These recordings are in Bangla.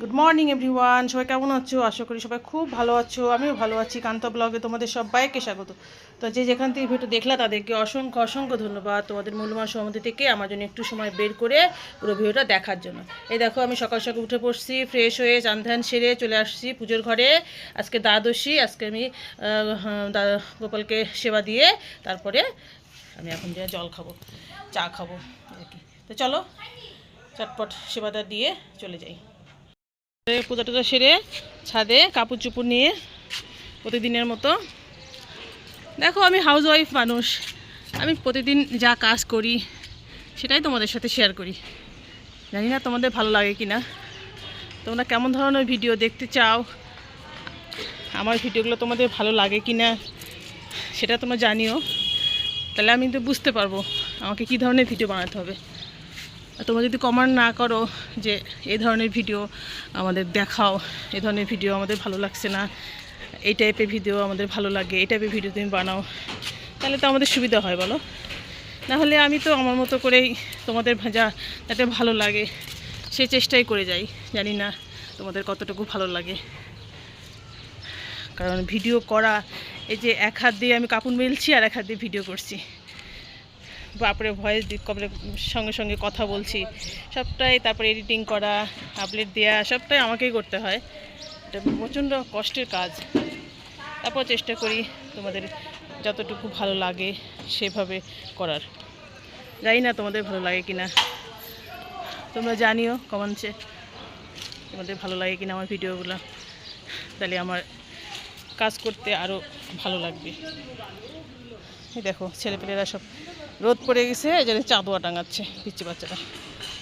গুড মর্নিং এভরিওয়ান সবাই কেমন আছো? আশা করি সবাই খুব ভালো আছো। আমিও ভালো আছি। কান্ত ব্লগে তোমাদের সবাইকে স্বাগত। তো যে যেখান থেকে ভিডিও দেখলা তাদেরকে অসংখ্য অসংখ্য ধন্যবাদ তোমাদের মূল্যবান সমাধি থেকে আমার জন্য একটু সময় বের করে পুরো ভিডিওটা দেখার জন্য। এই দেখো আমি সকাল সকাল উঠে পড়ছি ফ্রেশ হয়ে চান ধ্যান সেরে চলে আসছি পুজোর ঘরে। আজকে দ্বাদশী আজকে আমি হ্যাঁ, গোপালকে সেবা দিয়ে তারপরে আমি এখন যে জল খাব চা খাব আর কি। তো চলো চটপট সেবাটা দিয়ে চলে যাই। পূজা টুজা সেরে ছাদে কাপড় চুপড় নিয়ে প্রতিদিনের মতো। দেখো, আমি হাউস ওয়াইফ মানুষ। আমি প্রতিদিন যা কাজ করি, সেটাই তোমাদের সাথে শেয়ার করি। জানি না তোমাদের ভালো লাগে কি না তোমরা কেমন ধরনের ভিডিও দেখতে চাও? আমার ভিডিওগুলো তোমাদের ভালো লাগে কি না সেটা তোমরা জানিও। তাহলে আমি তো বুঝতে পারব আমাকে কী ধরনের ভিডিও বানাতে হবে। তোমরা যদি কমেন্ট না করো যে এই ধরনের ভিডিও আমাদের দেখাও, এই ধরনের ভিডিও আমাদের ভালো লাগছে না, এই টাইপের ভিডিও আমাদের ভালো লাগে, এই টাইপের ভিডিও তুমি বানাও, তাহলে তো আমাদের সুবিধা হয় বলো। না হলে আমি তো আমার মতো করেই তোমাদের যা যাতে ভালো লাগে সেই চেষ্টাই করে যাই, জানি না তোমাদের কতটুকু ভালো লাগে। কারণ ভিডিও করা, এই যে এক হাত দিয়ে আমি কাপড় মেলছি আর এক হাত দিয়ে ভিডিও করছি। বাপরে ভয়েস কপরে সঙ্গে সঙ্গে কথা বলছি। সবটাই তারপরে এডিটিং করা আপলোড দেওয়া সবটাই আমাকেই করতে হয়। এটা প্রচণ্ড কষ্টের কাজ। তারপর চেষ্টা করি তোমাদের যতটুকু ভালো লাগে সেভাবে করার। জানি না তোমাদের ভালো লাগে কি না তোমরা জানিও কমেন্টসে তোমাদের ভালো লাগে কিনা আমার ভিডিওগুলো। তাহলে আমার কাজ করতে আরও ভালো লাগবে। দেখো, ছেলেপেলেরা সব রোদ পড়ে গেছে, এই জন্য চাঁদোয়া টাঙাচ্ছে পিচ্ছি বাচ্চারা।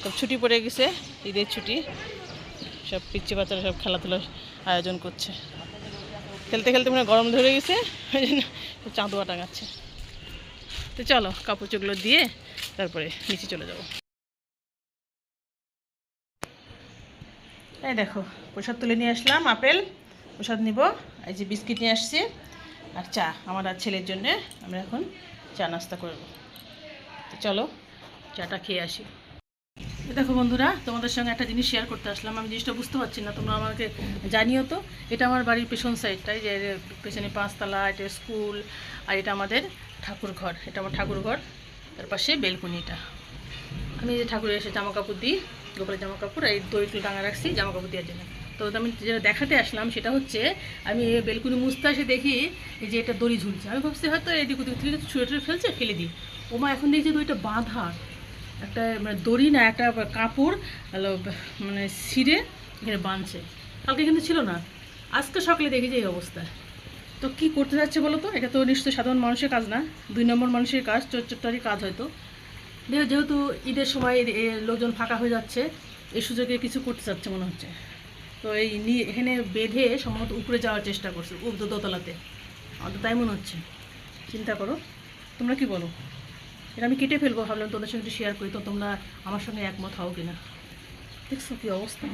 সব ছুটি পড়ে গেছে, ঈদের ছুটি। সব পিচ্ছি বাচ্চারা সব খেলাধুলার আয়োজন করছে। খেলতে খেলতে মানে গরম ধরে গেছে, ওই জন্য চাঁদোয়া টাঙাচ্ছে। তো চলো কাপড় চোগুলো দিয়ে তারপরে নিচে চলে যাব। এই দেখো, প্রসাদ তুলে নিয়ে আসলাম, আপেল। প্রসাদ নিব, এই যে বিস্কিট নিয়ে আসছি। আর চা, আমার আর ছেলের জন্যে আমরা এখন চা নাস্তা করব। চলো, চাটা খেয়ে আসি। দেখো বন্ধুরা, তোমাদের সঙ্গে একটা জিনিস শেয়ার করতে আসলাম। আমি জিনিসটা বুঝতে পারছি না, তোমরা আমাকে জানিও তো। এটা আমার বাড়ির পেছন সাইডটাই যে পেছনে পাঁচতলা, এটা স্কুল আর এটা আমাদের ঠাকুর ঘর। এটা আমার ঠাকুর ঘর, তার পাশে বেলকুনিটা। আমি যে ঠাকুরের এসে জামা কাপড় দিই, গোপালের জামা কাপড় এই দড়িগুলো টাঙা রাখছি জামা কাপড় দেওয়ার জন্য। তো আমি যেটা দেখাতে আসলাম, সেটা হচ্ছে, আমি বেলকুনি মুছতে এসে দেখি যে এটা দড়ি ঝুলছে। আমি ভাবছি হয়তো এদিক ওদিক থেকে ছুঁড়ে ফেলছে, ফেলে দিই। ওমা, এখন দেখছি দড়িটা বাঁধা। একটা মানে দড়ি না, একটা কাপড় মানে ছিঁড়ে এখানে বাঁধছে। কালকে কিন্তু ছিল না। আজকে সকালে দেখি যে এই অবস্থা তো কি করতে যাচ্ছে বলো তো? এটা তো নিশ্চয়ই সাধারণ মানুষের কাজ না। দুই নম্বর মানুষের কাজ চোরচোরটারই কাজ হয়তো। দেখো, যেহেতু ঈদের সময় লোকজন ফাঁকা হয়ে যাচ্ছে এই সুযোগে কিছু করতে চাচ্ছে মনে হচ্ছে। তো এই নিয়ে এখানে বেঁধে সম্ভবত উপরে যাওয়ার চেষ্টা করছে দোতলাতে। আমার তো তাই মনে হচ্ছে। চিন্তা করো। তোমরা কি বলো? এটা আমি কেটে ফেলব, ভাবলাম তোমাদের সঙ্গে একটু শেয়ার করি, তো তোমরা আমার সঙ্গে একমত হও কিনা। দেখছ কি অবস্থা?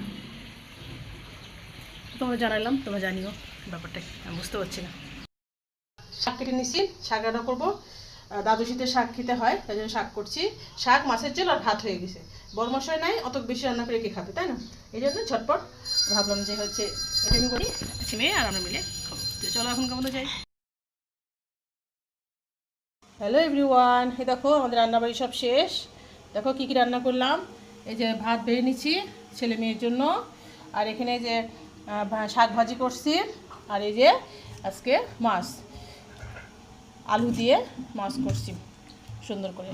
তোমরা জানালাম, তোমরা জানিও ব্যাপারটা আমি বুঝতে পারছি না। শাক কেটে নিছি, শাক রান্না করব। দ্বাদশীতে শাক খেতে হয়, তাই জন্য শাক করছি। শাক, মাছের ঝোল আর ভাত হয়ে গেছে। বড় মশাই নাই, অত বেশি রান্না করে কে খাবে, তাই না? এই জন্য ঝটপট ভাবলাম যে হচ্ছে এটা আমি করি ছেলে আর আমরা মিলে খাব। চলো এখন কেমন যাই। হ্যালো এভরিওয়ান এই দেখো, আমাদের রান্নাবাড়ি সব শেষ। দেখো কি কি রান্না করলাম। এই যে ভাত বেড়ে নিচ্ছি ছেলে মেয়ের জন্য। আর এখানে যে শাক ভাজি করছি। আর এই যে আজকে মাছ। আলু দিয়ে মাছ করছি, সুন্দর করে।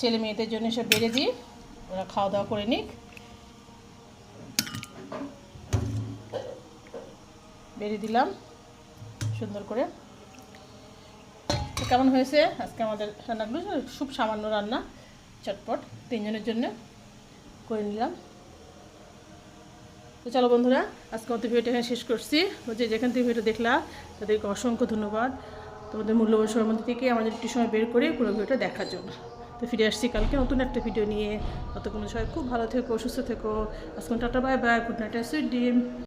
ছেলে মেয়েদের জন্য সব বেড়ে দিই। ওরা খাওয়া দাওয়া করে নিক। বেড়ে দিলাম, সুন্দর করে। তো কেমন হয়েছে? আজকে আমাদের রান্নাগুলো খুব সামান্য রান্না। চটপট। তিনজনের জন্য করে নিলাম। তো চলো বন্ধুরা, আজকে মতো ভিডিওটা এখানে শেষ করছি। যে যেখান থেকে ভিডিও দেখলা, তাদেরকে অসংখ্য ধন্যবাদ। তোমাদের মূল্যবান সময় মধ্যে থেকে আমাদের একটু সময় বের করে পুরো ভিডিওটা দেখার জন্য। তো ফিরে আসছি কালকে নতুন একটা ভিডিও নিয়ে। ততক্ষণ সবাই খুব ভালো থেকো, সুস্থ থেকো। আজকে tata, bye bye. Good night sweet dream.